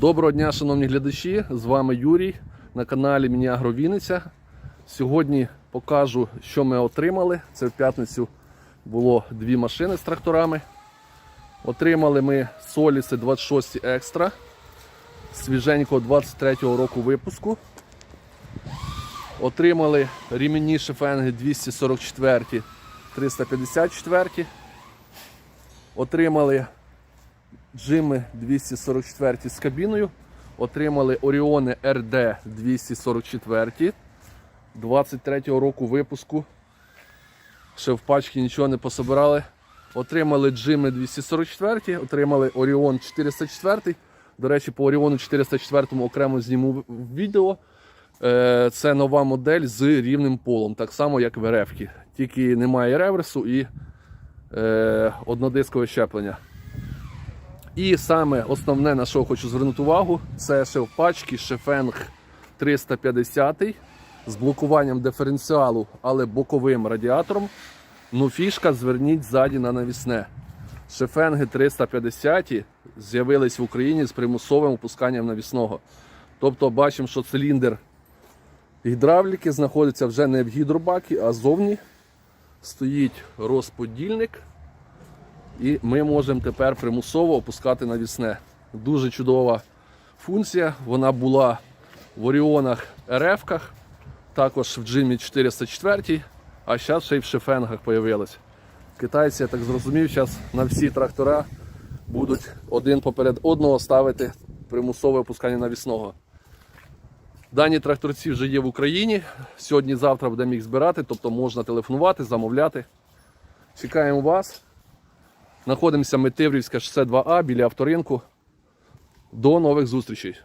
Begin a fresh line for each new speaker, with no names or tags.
Доброго дня, шановні глядачі! З вами Юрій на каналі Мініагро Вінниця. Сьогодні покажу, що ми отримали. Це в п'ятницю було дві машини з тракторами. Отримали ми Соліси 26 Екстра свіженького 23-го року випуску. Отримали рімені шифенги 244 354. Отримали Джими 244 з кабіною. Отримали Оріони RD 244 23-го року випуску. Ще в пачці нічого не пособирали. Отримали Джими 244, отримали Оріон 404. До речі, по Оріону 404 окремо зніму відео. Е, Це нова модель з рівним полом, так само як в РФ. Тільки немає реверсу і е, однодискове щеплення. І саме основне, на що хочу звернути увагу, це в Шефенг 350 з блокуванням диференціалу, але боковим радіатором. Ну, фішка зверніть ззаді на навісне. Шефенги 350 з'явились в Україні з примусовим опусканням навісного. Тобто бачимо, що циліндр гідравліки знаходиться вже не в гідробакі, а ззовні стоїть розподільник. І ми можемо тепер примусово опускати навісне. Дуже чудова функція. Вона була в Оріонах РФ, також в Джимі 404, а зараз ще й в шефенгах з'явилась. Китайці, я так зрозумів, зараз на всі трактора будуть один поперед одного ставити примусове опускання навісного. Дані тракторці вже є в Україні. Сьогодні-завтра будемо їх збирати, тобто можна телефонувати, замовляти. Чекаємо вас. Знаходимося ми Тиврівська 62А біля авторинку. До нових зустрічей!